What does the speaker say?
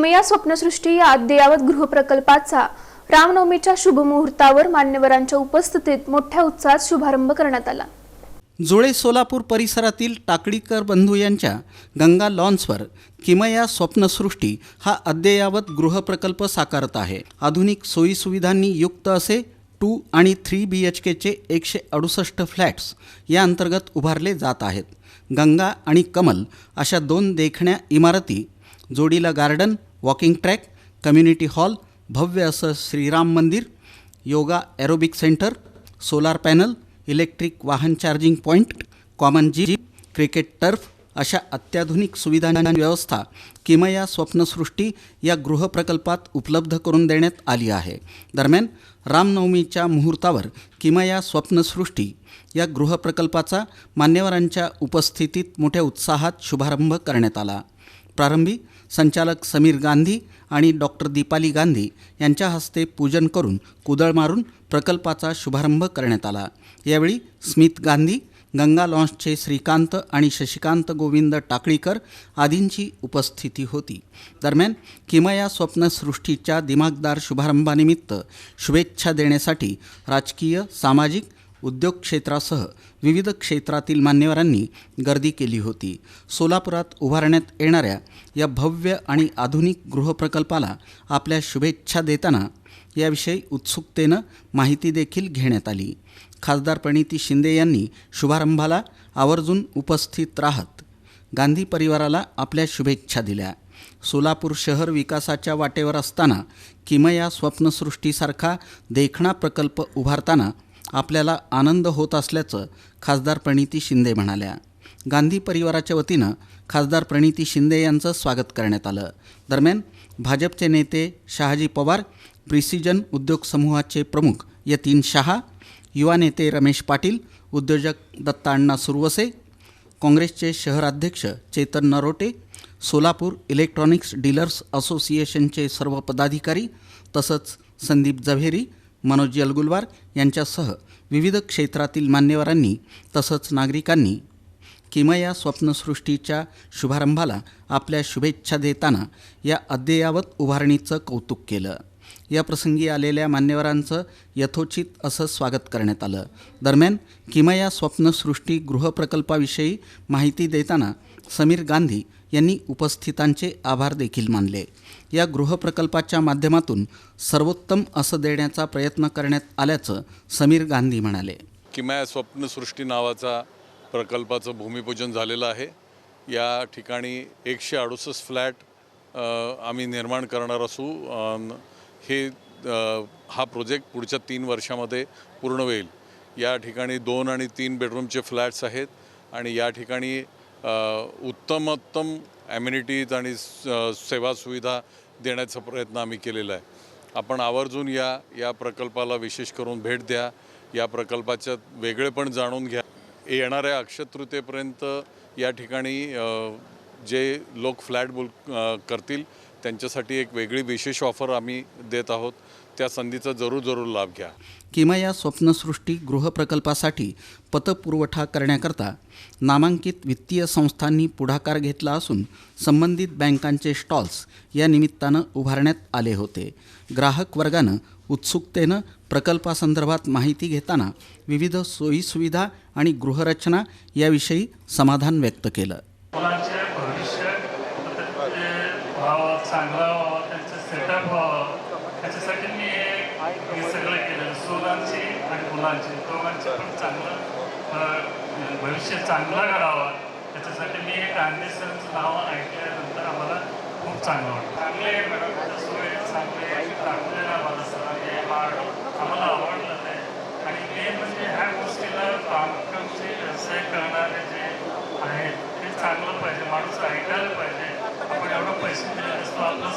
किमया स्वप्नसृष्टी या अद्ययावत गृहप्रकल्पाचा रामनवमीच्या शुभमुहूर्तावर मान्यवरांच्या उपस्थितीत मोठ्या उत्साहात शुभारंभ करण्यात आला. जुळे सोलापूर परिसरातील टाकडीकर बंधू यांच्या गंगा लॉन्सवर किमया स्वप्नसृष्टी हा अद्ययावत गृहप्रकल्प साकारत आहे. आधुनिक सोयीसुविधांनी युक्त असे टू आणि थ्री बी एच केचे एकशे अडुसष्ट फ्लॅट्स या अंतर्गत उभारले जात आहेत. गंगा आणि कमल अशा दोन देखण्या इमारती जोडीला garden walking track community hall भव्य असं श्रीराम मंदिर yoga aerobic centre solar panel electric वाहन charging point common gym cricket turf अशा अत्याधुनिक सुविधांची व्यवस्था किमया स्वप्नसृष्टी या गृहप्रकल्पात उपलब्ध करून देण्यात आली आहे. दरम्यान रामनवमीच्या मुहूर्तावर किमया स्वप्नसृष्टी या गृहप्रकल्पाचा मान्यवरांच्या उपस्थितीत मोठ्या उत्साहात शुभारंभ करण्यात आला. प्रारंभी संचालक समीर गांधी आणि डॉक्टर दीपाली गांधी यांच्या हस्ते पूजन करून कुदळ मारून प्रकल्पाचा शुभारंभ करण्यात आला. यावेळी स्मित गांधी गंगा लॉन्सचे श्रीकांत आणि शशिकांत गोविंद टाकळीकर आदींची उपस्थिती होती. दरम्यान किमया स्वप्नसृष्टीच्या दिमागदार शुभारंभानिमित्त शुभेच्छा देण्यासाठी राजकीय सामाजिक उद्योग क्षेत्रासह विविध क्षेत्रातील मान्यवरांनी गर्दी केली होती. सोलापुरात उभारण्यात येणाऱ्या या भव्य आणि आधुनिक गृहप्रकल्पाला आपल्या शुभेच्छा देताना याविषयी उत्सुकतेनं माहिती देखील घेण्यात आली. खासदार प्रणिती शिंदे यांनी शुभारंभाला आवर्जून उपस्थित राहत गांधी परिवाराला आपल्या शुभेच्छा दिल्या. सोलापूर शहर विकासाच्या वाटेवर असताना किमया स्वप्नसृष्टीसारखा देखणा प्रकल्प उभारताना आपल्याला आनंद होत असल्याचं खासदार प्रणिती शिंदे म्हणाल्या. गांधी परिवाराच्या वतीनं खासदार प्रणिती शिंदे यांचं स्वागत करण्यात आलं. दरम्यान भाजपचे नेते शहाजी पवार प्रिसिजन उद्योग समूहाचे प्रमुख यतीन शहा युवा नेते रमेश पाटील उद्योजक दत्ता अण्णा सुरवसे काँग्रेसचे शहराध्यक्ष चेतन नरोटे सोलापूर इलेक्ट्रॉनिक्स डीलर्स असोसिएशनचे सर्व पदाधिकारी तसंच संदीप जव्हेरी मनोज यलगुलवार यांच्यासह विविध क्षेत्रातील मान्यवरांनी तसंच नागरिकांनी किमया स्वप्नसृष्टीच्या शुभारंभाला आपल्या शुभेच्छा देताना या अद्ययावत उभारणीचं कौतुक केलं. या प्रसंगी आलेल्या मान्यवरांचं यथोचित असं स्वागत करण्यात आलं. दरम्यान किमया स्वप्नसृष्टी गृहप्रकल्पाविषयी माहिती देताना समीर गांधी यांनी उपस्थितांचे आभार देखील मानले. या गृहप्रकल्पाच्या माध्यमातून सर्वोत्तम असं देण्याचा प्रयत्न करण्यात आल्याचं समीर गांधी म्हणाले. किमया स्वप्नसृष्टी नावाचा प्रकल्पाचं भूमिपूजन झालेलं आहे. या ठिकाणी एकशे अडुसष्ट फ्लॅट आम्ही निर्माण करणार असू हे हा प्रोजेक्ट पुढच्या तीन वर्षामध्ये पूर्ण होईल. या ठिकाणी दोन आणि तीन बेडरूमचे फ्लॅट्स आहेत आणि या ठिकाणी उत्तमोत्तम ॲम्युनिटीज आणि स- सेवा सुविधा देण्याचा प्रयत्न आम्ही केलेला आहे. आपण आवर्जून या या प्रकल्पाला विशेष करून भेट द्या. या प्रकल्पाच्या वेगळेपण जाणून घ्या. येणाऱ्या अक्षतृतीयेपर्यंत या ठिकाणी जे लोक फ्लॅट बुक करतील त्यांच्यासाठी एक वेगळी विशेष ऑफर आम्ही देत आहोत. त्या संधीचा जरूर जरूर लाभ घ्या. किमया स्वप्नसृष्टी गृहप्रकल्पासाठी पतपुरवठा करण्याकरता नामांकित वित्तीय संस्थांनी पुढाकार घेतला असून संबंधित बँकांचे स्टॉल्स या निमित्तानं उभारण्यात आले होते. ग्राहक वर्गानं उत्सुकतेनं प्रकल्पासंदर्भात माहिती घेताना विविध सोयीसुविधा आणि गृहरचना याविषयी समाधान व्यक्त केलं. चांगलं त्यांचं सेटअप व्हावं त्याच्यासाठी मी हे सगळं केलं सोलांची आणि मुलांची दोघांचे पण चांगलं भविष्य चांगलं घडावं त्याच्यासाठी मी गांधी सरांचं नाव ऐकल्यानंतर आम्हाला खूप चांगलं वाटतं चांगले मॅडम सोय चांगले दाखवलेलं आम्हाला सरांनी आम्हाला आवडलं ते आणि ते म्हणजे ह्या गोष्टीला बांधकामचे व्यवसाय करणारे जे आहेत ते चांगलं पाहिजे. माणूस ऐकायला पाहिजे. place.